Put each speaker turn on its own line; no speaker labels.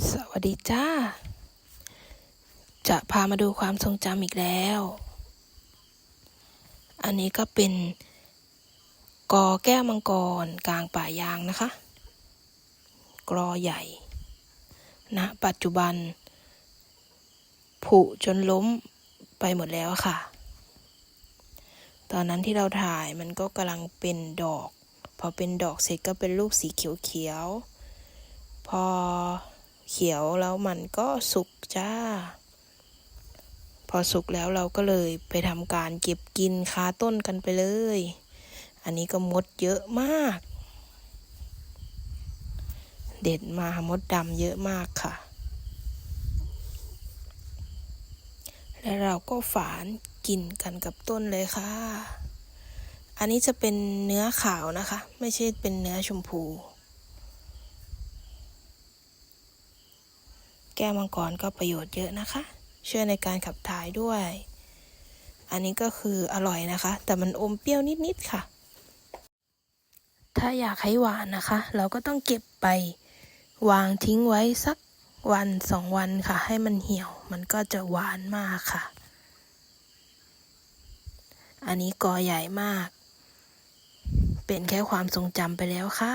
สวัสดีจ้า จะพามาดูความทรงจำอีกแล้ว อันนี้ก็เป็นกอแก้วมังกรกลางป่ายางนะคะ กรอใหญ่ณปัจจุบัน ผุจนล้มไปหมดแล้วค่ะ ตอนนั้นที่เราถ่ายมันก็กำลังเป็นดอก พอเป็นดอกเสร็จก็เป็นลูกสีเขียวๆ พอ เขียวแล้วมันก็สุกจ้า พอสุกแล้วเราก็เลยไปทำการเก็บกินคาต้นกันไปเลย อันนี้ก็มดเยอะมาก เด็ดมามดดำเยอะมากค่ะ แล้วเราก็ฝานกินกันกับต้นเลยค่ะ อันนี้จะเป็นเนื้อขาวนะคะ ไม่ใช่เป็นเนื้อชมพู แก้วมังกรก็ประโยชน์เยอะนะคะ ช่วยในการขับถ่ายด้วย อันนี้ก็คืออร่อยนะคะ แต่มันอมเปรี้ยวนิดๆค่ะ ถ้าอยากให้หวานนะคะ เราก็ต้องเก็บไป วางทิ้งไว้สักวันสองวันค่ะ ให้มันเหี่ยว มันก็จะหวานมากค่ะ อันนี้กอใหญ่มาก เป็นแค่ความทรงจำไปแล้วค่ะ